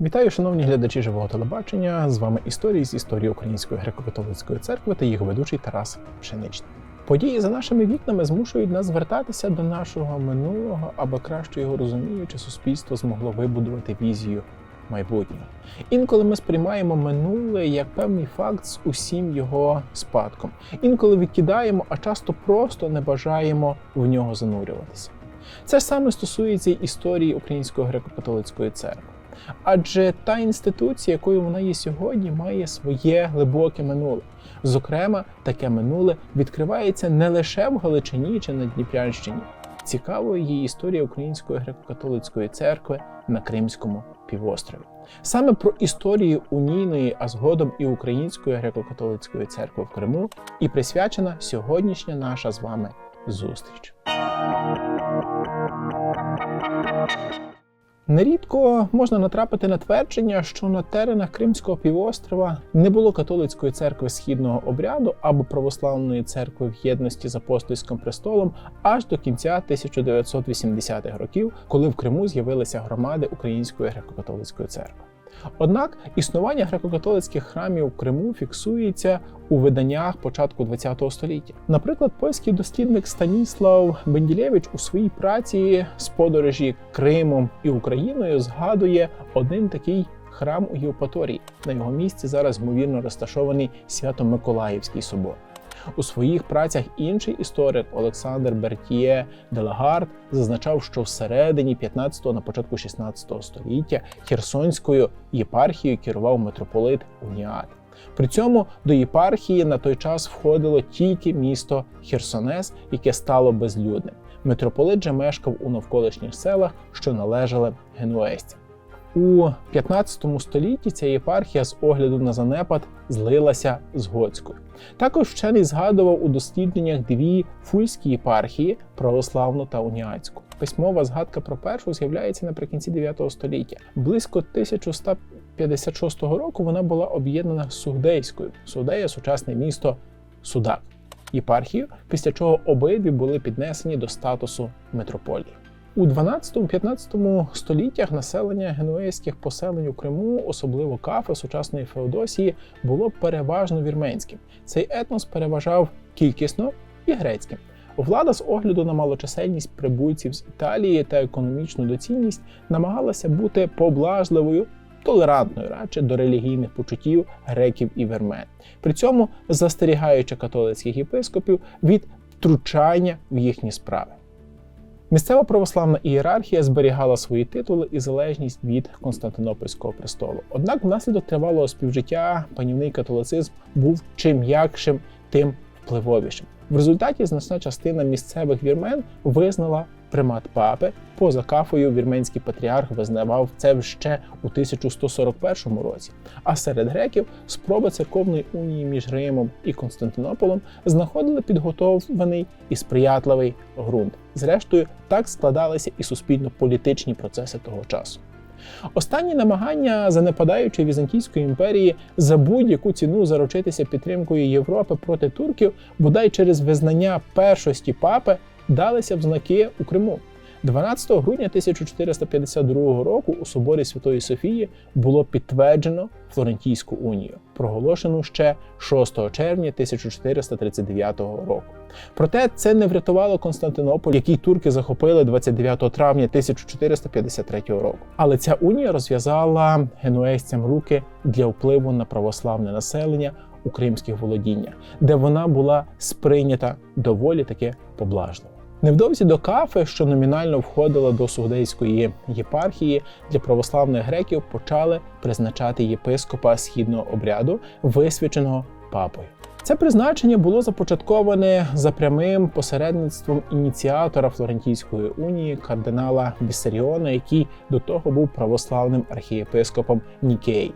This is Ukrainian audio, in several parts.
Вітаю, шановні глядачі живого телебачення. З вами історії з історії Української греко-католицької церкви та їх ведучий Тарас Пшеничний. Події за нашими вікнами змушують нас звертатися до нашого минулого, аби краще його розуміючи, суспільство змогло вибудувати візію майбутнього. Інколи ми сприймаємо минуле як певний факт з усім його спадком. Інколи відкидаємо, а часто просто не бажаємо в нього занурюватися. Це саме стосується історії Української греко-католицької церкви. Адже та інституція, якою вона є сьогодні, має своє глибоке минуле. Зокрема, таке минуле відкривається не лише в Галичині чи на Дніпрянщині. Цікавою є історія Української греко-католицької церкви на Кримському півострові. Саме про історію унійної, а згодом і Української греко-католицької церкви в Криму і присвячена сьогоднішня наша з вами зустріч. Нерідко можна натрапити на твердження, що на теренах Кримського півострова не було католицької церкви східного обряду або православної церкви в єдності з апостольським престолом аж до кінця 1980-х років, коли в Криму з'явилися громади Української греко-католицької церкви. Однак існування греко-католицьких храмів у Криму фіксується у виданнях початку ХХ століття. Наприклад, польський дослідник Станіслав Бенділєвич у своїй праці з подорожі Кримом і Україною згадує один такий храм у Євпаторії. На його місці зараз ймовірно розташований Свято-Миколаївський собор. У своїх працях інший історик Олександр Бертіє Делагард зазначав, що всередині 15-го на початку 16-го століття Херсонською єпархією керував митрополит Уніат. При цьому до єпархії на той час входило тільки місто Херсонес, яке стало безлюдним. Митрополит же мешкав у навколишніх селах, що належали генуезцям. У 15 столітті ця єпархія з огляду на занепад злилася з готською. Також вчений згадував у дослідженнях дві фульські єпархії православну та уніатську. Письмова згадка про першу з'являється наприкінці 9 століття. Близько 1156 року вона була об'єднана з Сугдейською. Сугдея – сучасне місто Судак єпархію, після чого обидві були піднесені до статусу митрополії. У 12-15 століттях населення генуейських поселень у Криму, особливо кафи сучасної Феодосії, було переважно вірменським. Цей етнос переважав кількісно і грецьким. Влада з огляду на малочисельність прибульців з Італії та економічну доцільність намагалася бути поблажливою, толерантною радше до релігійних почуттів греків і вірмен, при цьому застерігаючи католицьких єпископів від втручання в їхні справи. Місцева православна ієрархія зберігала свої титули і залежність від Константинопольського престолу. Однак, внаслідок тривалого співжиття панівний католицизм був чим якшим, тим впливовішим. В результаті значна частина місцевих вірмен визнала примат папи. Поза кафою вірменський патріарх визнавав це ще у 1141 році. А серед греків спроби церковної унії між Римом і Константинополем знаходили підготовлений і сприятливий ґрунт. Зрештою, так складалися і суспільно-політичні процеси того часу. Останні намагання занепадаючої Візантійської імперії за будь-яку ціну заручитися підтримкою Європи проти турків, бодай через визнання першості папи, далися в знаки у Криму. 12 грудня 1452 року у соборі Святої Софії було підтверджено Флорентійську унію, проголошену ще 6 червня 1439 року. Проте це не врятувало Константинополь, який турки захопили 29 травня 1453 року. Але ця унія розв'язала генуезцям руки для впливу на православне населення у кримських володіннях, де вона була сприйнята доволі таки поблажливо. Невдовзі до кафи, що номінально входила до Сугдейської єпархії, для православних греків почали призначати єпископа східного обряду, висвяченого папою. Це призначення було започатковане за прямим посередництвом ініціатора Флорентійської унії кардинала Віссаріона, який до того був православним архієпископом Нікеї.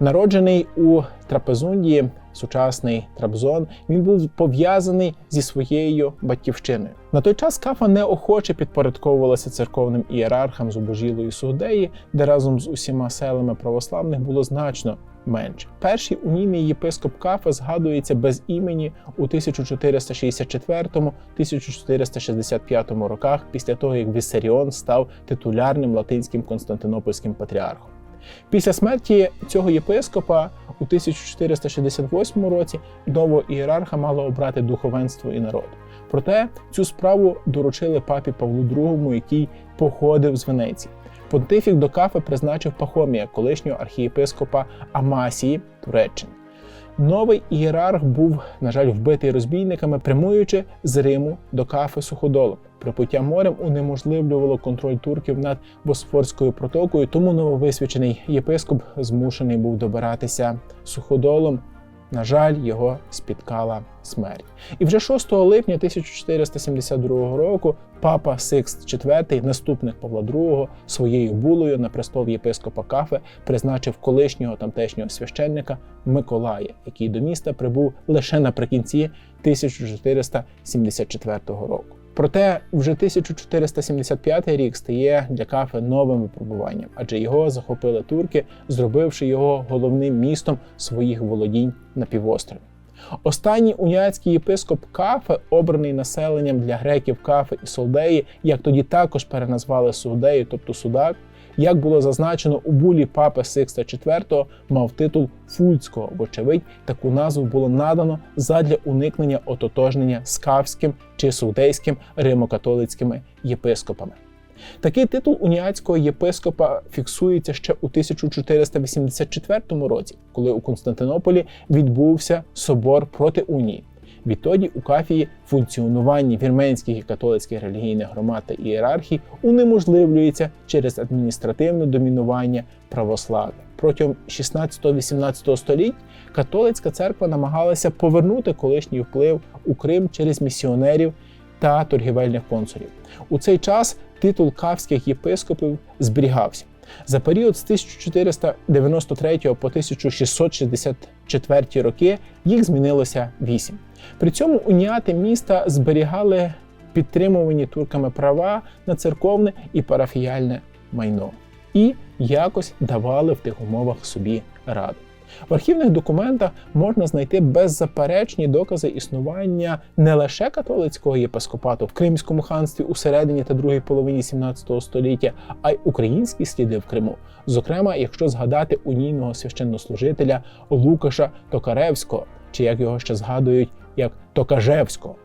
Народжений у Трапезундії, сучасний Трабзон, він був пов'язаний зі своєю батьківщиною. На той час кафа неохоче підпорядковувалася церковним ієрархам зубожілої Сугдеї, де разом з усіма селами православних було значно менше. Перший унійний єпископ Кафа згадується без імені у 1464-1465 роках, після того як Віссаріон став титулярним латинським константинопольським патріархом. Після смерті цього єпископа у 1468 році нового ієрарха мало обрати духовенство і народ. Проте цю справу доручили папі Павлу II, який походив з Венеції. Понтифік до кафи призначив Пахомія, колишнього архієпископа Амасії Туреччини. Новий ієрарх був, на жаль, вбитий розбійниками, прямуючи з Риму до кафи суходолом. Припуття морем унеможливлювало контроль турків над Босфорською протокою, тому нововисвячений єпископ змушений був добиратися суходолом. На жаль, його спіткала смерть. І вже 6 липня 1472 року папа Сикст IV, наступник Павла II, своєю булою на престол єпископа Кафи призначив колишнього тамтешнього священника Миколая, який до міста прибув лише наприкінці 1474 року. Проте вже 1475 рік стає для кафи новим випробуванням, адже його захопили турки, зробивши його головним містом своїх володінь на півострові. Останній уняцький єпископ Кафе, обраний населенням для греків Кафи і Солдеї, як тоді також переназвали Судею, тобто Судак, як було зазначено у булі папи Сикста IV, мав титул Фульцького, вочевидь, таку назву було надано задля уникнення ототожнення з кавським чи судейським римокатолицькими єпископами. Такий титул уніатського єпископа фіксується ще у 1484 році, коли у Константинополі відбувся собор проти унії. Відтоді у кафії функціонування вірменських і католицьких релігійних громад та ієрархій унеможливлюється через адміністративне домінування православ'я. Протягом 16-18 століть католицька церква намагалася повернути колишній вплив у Крим через місіонерів та торгівельних консулів. У цей час титул кавських єпископів зберігався. За період з 1493 по 1664 роки їх змінилося вісім. При цьому уніати міста зберігали підтримувані турками права на церковне і парафіяльне майно і якось давали в тих умовах собі раду. В архівних документах можна знайти беззаперечні докази існування не лише католицького єпископату в Кримському ханстві у середині та другій половині 17 століття, а й українські сліди в Криму. Зокрема, якщо згадати унійного священнослужителя Лукаша Токаревського, чи як його ще згадують як Токажевського.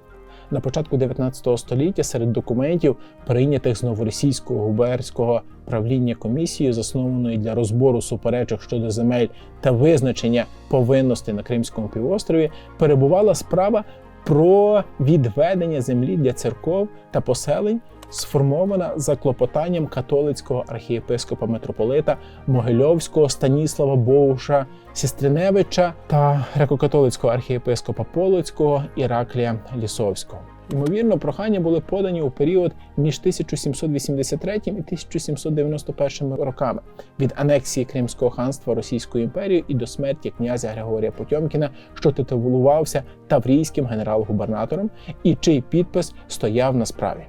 На початку 19 століття серед документів, прийнятих з новоросійського губерського правління комісії, заснованої для розбору суперечок щодо земель та визначення повинностей на Кримському півострові, перебувала справа про відведення землі для церков та поселень, сформована за клопотанням католицького архієпископа митрополита Могильовського Станіслава Боуша Сістриневича та греко-католицького архієпископа Полоцького Іраклія Лісовського. Ймовірно, прохання були подані у період між 1783 і 1791 роками від анексії Кримського ханства Російською імперією і до смерті князя Григорія Потьомкіна, що титулувався таврійським генерал-губернатором, і чий підпис стояв на справі.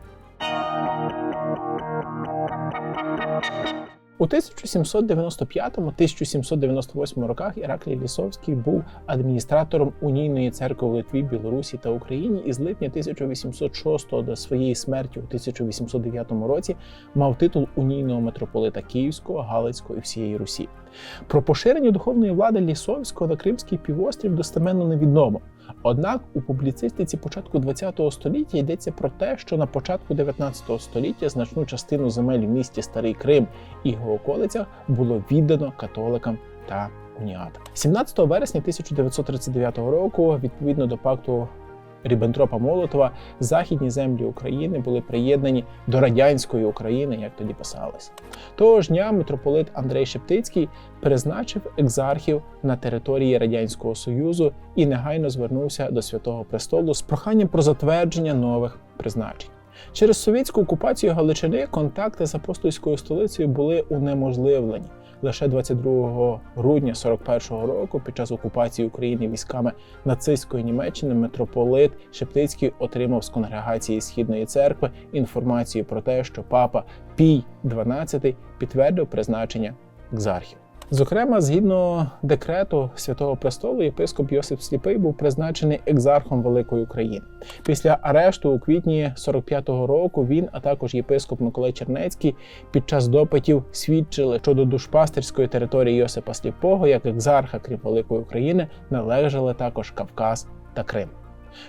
У 1795-1798 роках Іраклій Лісовський був адміністратором унійної церкви в Литві, Білорусі та Україні і з липня 1806 до своєї смерті у 1809 році мав титул унійного митрополита Київського, Галицького і всієї Русі. Про поширення духовної влади Лісовського на Кримський півострів достеменно невідомо. Однак у публіцистиці початку ХХ століття йдеться про те, що на початку 19 століття значну частину земель в місті Старий Крим і його околицях було віддано католикам та уніатам. 17 вересня 1939 року, відповідно до пакту Ріббентропа Молотова, західні землі України були приєднані до радянської України, як тоді писалось. Того ж дня митрополит Андрей Шептицький призначив екзархів на території Радянського Союзу і негайно звернувся до Святого Престолу з проханням про затвердження нових призначень. Через совєтську окупацію Галичини контакти з апостольською столицею були унеможливлені. Лише 22 грудня 41-го року, під час окупації України військами нацистської Німеччини, митрополит Шептицький отримав з конгрегації Східної церкви інформацію про те, що папа Пій XII підтвердив призначення екзархів. Зокрема, згідно декрету Святого Престолу, єпископ Йосип Сліпий був призначений екзархом Великої України. Після арешту у квітні 45-го року він, а також єпископ Миколай Чернецький, під час допитів свідчили, що до душпастерської території Йосипа Сліпого, як екзарха, крім Великої України, належали також Кавказ та Крим.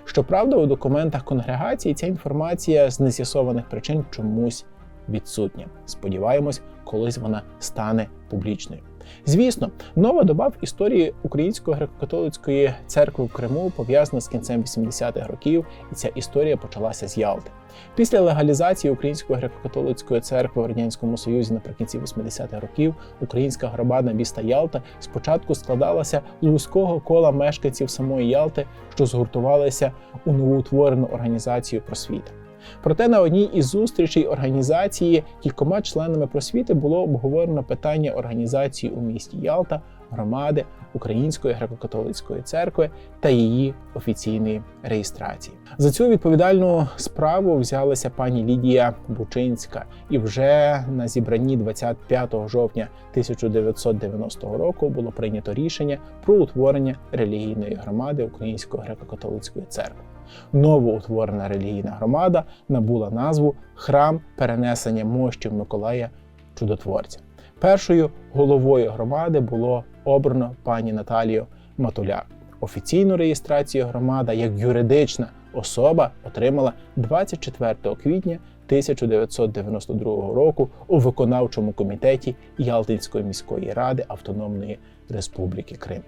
Щоправда, у документах конгрегації ця інформація з нез'ясованих причин чомусь відсутня. Сподіваємось, колись вона стане публічною. Звісно, нова доба в історії Української греко-католицької церкви в Криму пов'язана з кінцем 80-х років, і ця історія почалася з Ялти. Після легалізації Української греко-католицької церкви в радянському союзі наприкінці 80-х років українська громада міста Ялта спочатку складалася з вузького кола мешканців самої Ялти, що згуртувалися у новоутворену організацію просвіта. Проте на одній із зустрічей організації кількома членами просвіти було обговорено питання організації у місті Ялта громади Української греко-католицької церкви та її офіційної реєстрації. За цю відповідальну справу взялася пані Лідія Бучинська, і вже на зібранні 25 жовтня 1990 року було прийнято рішення про утворення релігійної громади Української греко-католицької церкви. Новоутворена релігійна громада набула назву Храм перенесення мощів Миколая Чудотворця. Першою головою громади було обрано пані Наталію Матуляк. Офіційну реєстрацію громада як юридична особа отримала 24 квітня 1992 року у виконавчому комітеті Ялтинської міської ради Автономної Республіки Крим.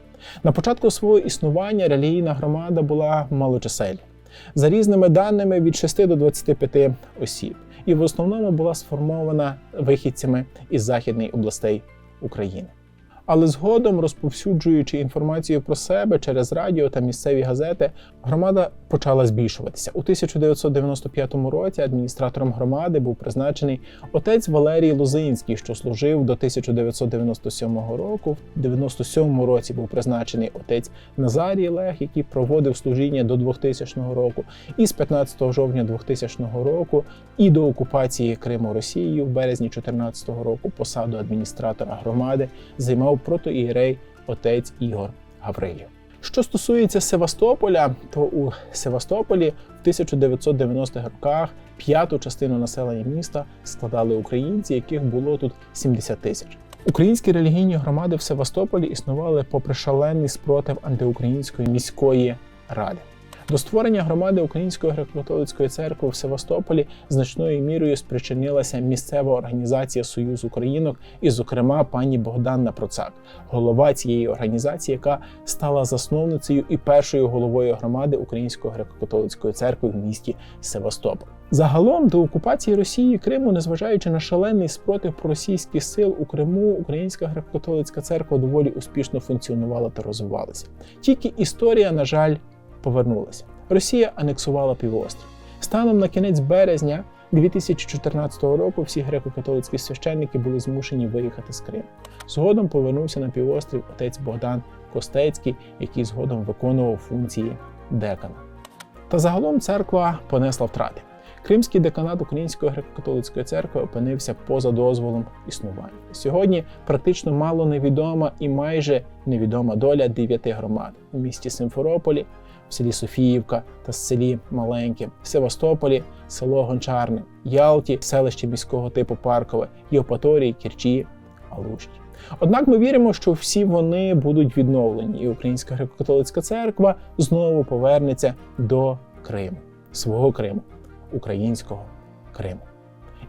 На початку свого існування релігійна громада була малочисельна. За різними даними від 6 до 25 осіб, і в основному була сформована вихідцями із західних областей України. Але згодом, розповсюджуючи інформацію про себе через радіо та місцеві газети, громада почала збільшуватися. У 1995 році адміністратором громади був призначений отець Валерій Лозинський, що служив до 1997 року. В 97 році був призначений отець Назарій Лех, який проводив служіння до 2000 року, і з 15 жовтня 2000 року, і до окупації Криму Росією в березні 2014 року посаду адміністратора громади займав протоієрей отець Ігор Гаврилів. Що стосується Севастополя, то у Севастополі в 1990-х роках п'яту частину населення міста складали українці, яких було тут 70 тисяч. Українські релігійні громади в Севастополі існували попри шалений спротив антиукраїнської міської ради. До створення громади Української греко-католицької церкви в Севастополі значною мірою спричинилася місцева організація Союз Українок, і, зокрема, пані Богданна Процак, голова цієї організації, яка стала засновницею і першою головою громади Української греко-католицької церкви в місті Севастополь. Загалом до окупації Росії Криму, незважаючи на шалений спротив проросійських сил у Криму, Українська греко-католицька церква доволі успішно функціонувала та розвивалася. Тільки історія, на жаль, повернулася. Росія анексувала півострів. Станом на кінець березня 2014 року всі греко-католицькі священники були змушені виїхати з Криму. Згодом повернувся на півострів отець Богдан Костецький, який згодом виконував функції декана. Та загалом церква понесла втрати. Кримський деканат Української греко-католицької церкви опинився поза дозволом існування. Сьогодні практично мало невідома і майже невідома доля дев'яти громад у місті Симферополі, в селі Софіївка та селі Маленьке, в Севастополі, село Гончарне, Ялті, селище міського типу Паркове, Євпаторії, Кірчі, Алушті. Однак ми віримо, що всі вони будуть відновлені, і Українська греко-католицька церква знову повернеться до Криму, свого Криму, українського Криму.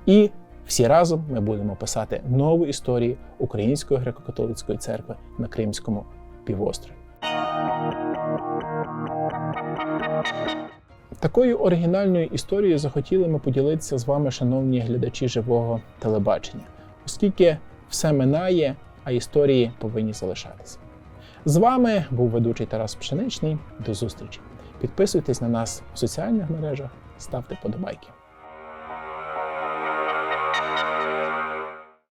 І всі разом ми будемо писати нову історію Української греко-католицької церкви на Кримському півострові. Такою оригінальною історією захотіли ми поділитися з вами, шановні глядачі живого телебачення, оскільки все минає, а історії повинні залишатися. З вами був ведучий Тарас Пшеничний. До зустрічі! Підписуйтесь на нас в соціальних мережах, ставте подобайки.